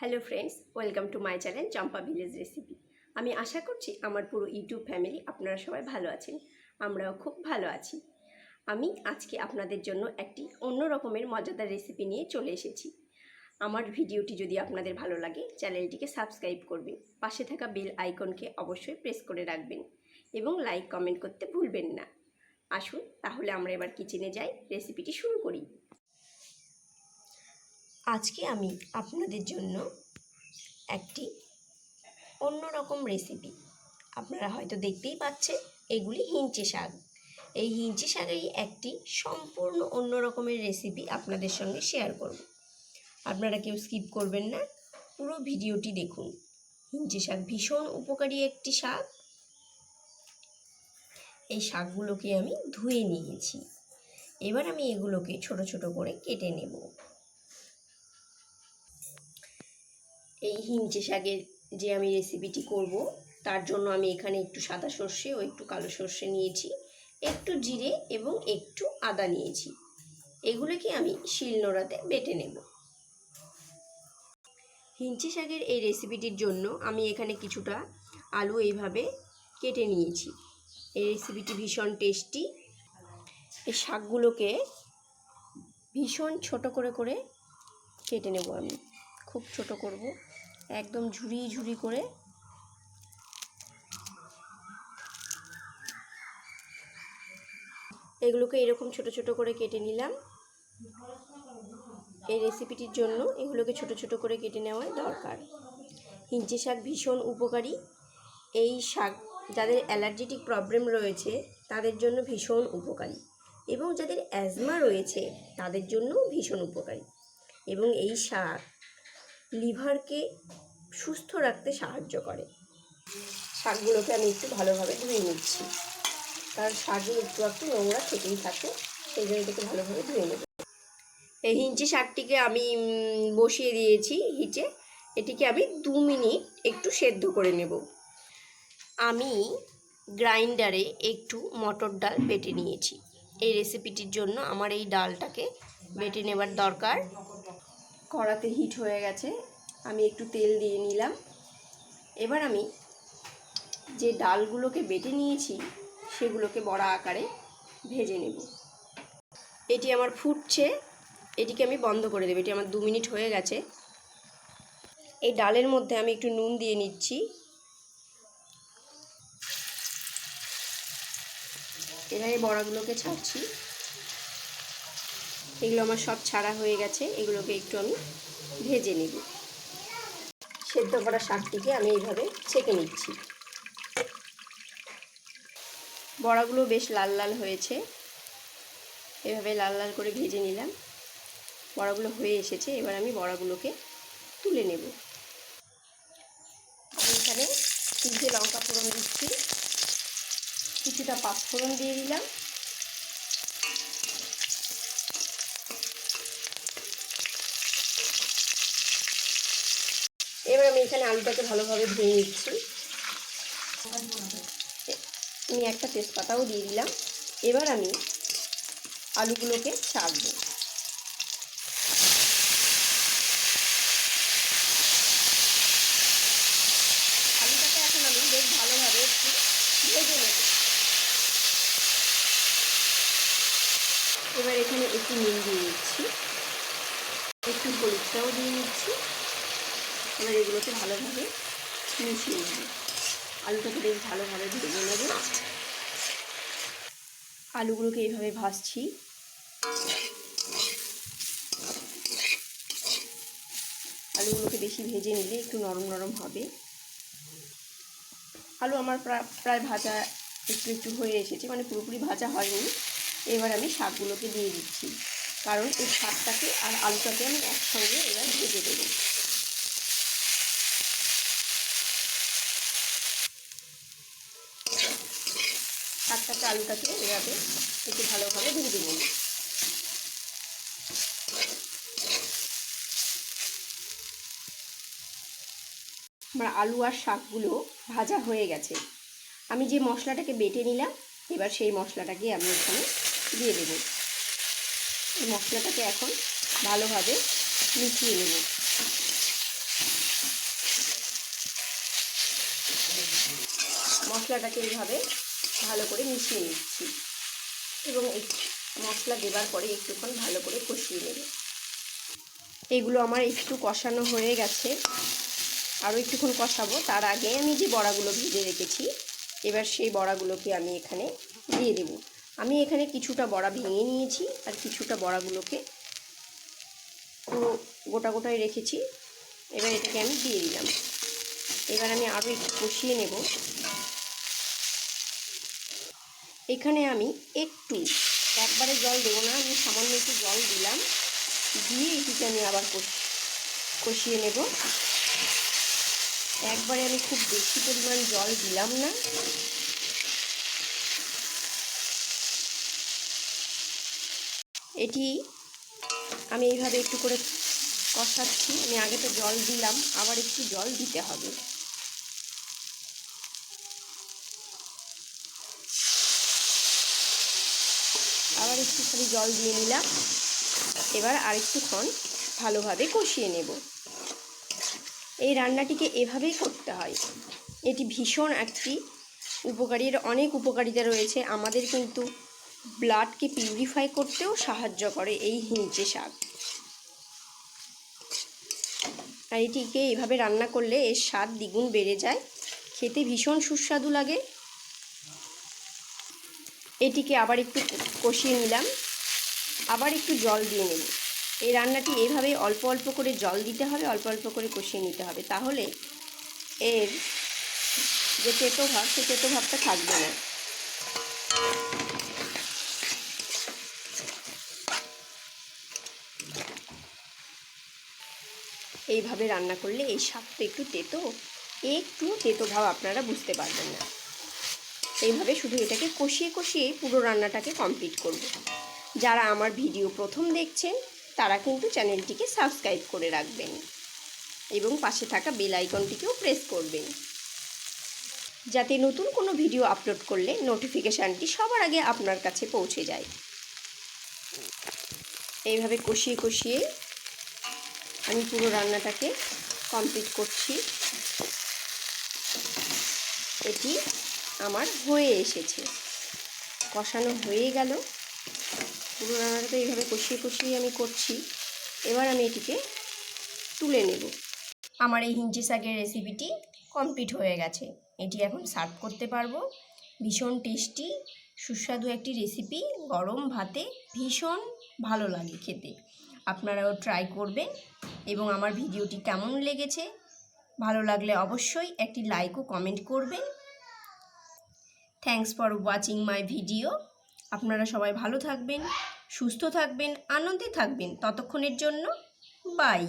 Hello friends welcome to my channel Champa village recipe আমি আশা করছি আমার পুরো ইউটিউব ফ্যামিলি আপনারা সবাই ভালো আছেন, আমরাও খুব ভালো আছি। আমি আজকে আপনাদের জন্য একটি অন্য রকমের মজাদার রেসিপি নিয়ে চলে এসেছি। আমার ভিডিওটি যদি আপনাদের ভালো লাগে, চ্যানেলটিকে সাবস্ক্রাইব করবেন, পাশে থাকা বেল আইকনকে অবশ্যই প্রেস করে রাখবেন এবং লাইক কমেন্ট করতে ভুলবেন না। আসুন, তাহলে আমরা এবার কিচেনে যাই রেসিপিটি শুরু করি। আজকে আমি আপনাদের জন্য একটি অন্য রকম রেসিপি আপনারা হয়তো দেখতেই পাচ্ছেন, এগুলি হিঞ্চে শাক। এই হিঞ্চে শাকেরই একটি সম্পূর্ণ অন্য রকমের রেসিপি আপনাদের সঙ্গে শেয়ার করব। আপনারা কেউ স্কিপ করবেন না, পুরো ভিডিওটি দেখুন। হিঞ্চে শাক ভীষণ উপকারী একটি শাক। এই শাকগুলোকে আমি ধুয়ে নিয়েছি। এবার আমি এগুলোকে ছোট ছোট করে কেটে নেব। এই হিঞ্চে শাকের যে আমি রেসিপিটি করব, তার জন্য আমি এখানে একটু সাদা সর্ষে ও একটু কালো সর্ষে নিয়েছি। একটু জিরে এবং একটু আদা নিয়েছি। এগুলোকে আমি শিলনোড়াতে বেটে নেব। হিঞ্চে শাকের এই রেসিপিটির জন্য আমি এখানে কিছুটা আলু এইভাবে কেটে নিয়েছি। এই রেসিপিটি ভীষণ টেস্টি এই শাকগুলোকে ভীষণ ছোট করে করে কেটে নেব আমি। খুব ছোট করব। একদম ঝুরি ঝুরি করে। এগুলোকে এরকম ছোট ছোট করে কেটে নিলাম। এই রেসিপিটির জন্য এগুলোকে ছোট ছোট করে কেটে নেওয়াই দরকার। হিঞ্চে শাক ভীষণ উপকারী। এই শাক যাদের অ্যালার্জেটিক প্রবলেম রয়েছে, তাদের জন্য ভীষণ উপকারী এবং যাদের অ্যাজমা রয়েছে, তাদের জন্যও ভীষণ উপকারী। এবং এই শাক লিভারকে সুস্থ রাখতে সাহায্য করে। শাকগুলোকে আমি একটু ভালোভাবে ধুয়ে নিচ্ছি। কারণ শাকে একটু একটু নোংরা থেকেই থাকে, সেই জন্য এটাকে ভালোভাবে ধুয়ে নেব। এই হিঞ্চি শাকটিকে আমি বসিয়ে দিয়েছি হিচে। এটিকে আমি দু মিনিট একটু সেদ্ধ করে নেব। আমি গ্রাইন্ডারে একটু মটর ডাল বেটে নিয়েছি। এই রেসিপিটির জন্য আমার এই ডালটাকে বেটে নেবার দরকার। কড়াতে হিট হয়ে গেছে, আমি একটু তেল দিয়ে নিলাম। এবার আমি যে ডালগুলোকে বেটে নিয়েছি, সেগুলোকে বড়া আকারে ভেজে নেব। এটি আমার ফুটছে, এটিকে আমি বন্ধ করে দেবো, এটি আমার দু মিনিট হয়ে গেছে। এই ডালের মধ্যে আমি একটু নুন দিয়ে নিচ্ছি। এখানে বড়াগুলোকে ছাড়ছি। এগুলো আমার সব ছাড়া হয়ে গেছে, এগুলোকে একটু আমি ভেজে নিব। সেদ্ধ করা শাকটিকে আমি এইভাবে ছেঁকে নিচ্ছি। বড়াগুলো বেশ লাল লাল হয়েছে। এভাবে লাল লাল করে ভেজে নিলাম। বড়াগুলো হয়ে এসেছে, এবার আমি বড়াগুলোকে তুলে নেব। আমি এখানে তিনটে লঙ্কা ফোড়ন দিচ্ছি। কিছুটা পাঁচফোড়ন দিয়ে দিলাম। আমি এখানে আলুটাকে ভালোভাবে ধুয়ে নিচ্ছি। আমি একটা তেজপাতাও দিয়ে দিলাম। এবার আমি আলুগুলোকে ছাড়বো। আলুটাকে এখন আমি বেশ ভালোভাবে একটু ভেজে নেব। এবার এখানে একটু নুন দিয়ে নিচ্ছি একটু হলুদটাও দিয়ে নিচ্ছি এবার এগুলোকে ভালোভাবে মিশিয়ে নেব। আলুটাকে বেশ ভালোভাবে ভেজে নেব। আলুগুলোকে এইভাবে ভাজছি। আলুগুলোকে বেশি ভেজে নিলে একটু নরম নরম হবে। আলু আমার প্রায় ভাজা একটু একটু হয়ে এসেছে মানে পুরোপুরি ভাজা হয়নি। এবার আমি শাকগুলোকে দিয়ে দিচ্ছি। কারণ এই শাকটাকে আর আলুটাকে আমি একসঙ্গে এবার ভেজে দেবো। আলুটাকে এভাবে একটু ভালোভাবে ধুয়ে নিন আমার আলু আর শাকগুলো ভাজা হয়ে গেছে। আমি যে মশলাটাকে বেটে নিলাম, এবার সেই মশলাটাকে আমি এখানে দিয়ে দেব। এই মশলাটাকে এখন ভালোভাবে মিশিয়ে নেব। মশলাটাকে এইভাবে ভালো করে মিশিয়ে নিচ্ছি। এবং মশলা দেবার পরে একটুক্ষণ ভালো করে কষিয়ে নেব। এগুলো আমার একটু কষানো হয়ে গেছে। আরও একটুক্ষণ কষাবো। তার আগে আমি যে বড়াগুলো ভেজে রেখেছি, এবার সেই বড়াগুলোকে আমি এখানে দিয়ে দেব। আমি এখানে কিছুটা বড়া ভেঙে নিয়েছি আর কিছুটা বড়াগুলোকে পুরো গোটা গোটায় রেখেছি। এবার এটাকে আমি দিয়ে দিলাম। এবার আমি আরও একটু কষিয়ে নেব। এখানে আমি একটু, একবারে জল দেবো না, আমি সামান্য একটু জল দিলাম। দিয়ে এটিকে আমি আবার কষিয়ে নেব। একবারে আমি খুব বেশি পরিমাণ জল দিলাম না। এটি আমি এইভাবে একটু করে কষাচ্ছি। আমি আগে তো জল দিলাম, আবার একটু জল দিতে হবে। আবার একটুখানি জল দিয়ে নিলাম। এবার আরেকটুক্ষণ ভালোভাবে কষিয়ে নেব। এই রান্নাটিকে এভাবেই করতে হয়। এটি ভীষণ একটি উপকারী এর অনেক উপকারিতা রয়েছে। আমাদের কিন্তু ব্লাডকে পিউরিফাই করতেও সাহায্য করে এই হিঞ্চে শাক। আর এটিকে এভাবে রান্না করলে এর স্বাদ দ্বিগুণ বেড়ে যায়। খেতে ভীষণ সুস্বাদু লাগে। এটিকে আবার একটু কষিয়ে নিলাম। আবার একটু জল দিয়ে নেব। এই রান্নাটি এভাবে অল্প অল্প করে জল দিতে হবে, অল্প অল্প করে কষিয়ে নিতে হবে। তাহলে এর যে তেতো ভাব, সে তেতো ভাবটা থাকবে না। এইভাবে রান্না করলে এই শাকটা একটু তেতো একটু তেতো ভাব আপনারা বুঝতে পারবেন না। এইভাবে শুধু এটাকে কষিয়ে কষিয়ে পুরো রান্নাটাকে কমপ্লিট করব। যারা আমার ভিডিও প্রথম দেখছেন, তারা কিন্তু চ্যানেলটিকে সাবস্ক্রাইব করে রাখবেন এবং পাশে থাকা বেল আইকনটিকেও প্রেস করবেন। যাতে নতুন কোনো ভিডিও আপলোড করলে নোটিফিকেশানটি সবার আগে আপনার কাছে পৌঁছে যায়। এইভাবে কষিয়ে কষিয়ে আমি পুরো রান্নাটাকে কমপ্লিট করছি। এটি আমার হয়ে এসেছে। কষানো হয়ে গেল। পুরো রান্নাটা এইভাবে কষিয়ে কষিয়ে আমি করছি। এবার আমি এটিকে তুলে নেব। আমার এই হিঞ্চি শাকের রেসিপিটি কমপ্লিট হয়ে গেছে। এটি এখন সার্ভ করতে পারব। ভীষণ টেস্টি সুস্বাদু একটি রেসিপি গরম ভাতে ভীষণ ভালো লাগে খেতে। আপনারাও ট্রাই করবেন এবং আমার ভিডিওটি কেমন লেগেছে, ভালো লাগলে অবশ্যই একটি লাইক ও কমেন্ট করবেন। Thanks for watching my video আপনারা সবাই ভালো থাকবেন, সুস্থ থাকবেন, আনন্দে থাকবেন। ততক্ষণের জন্য বাই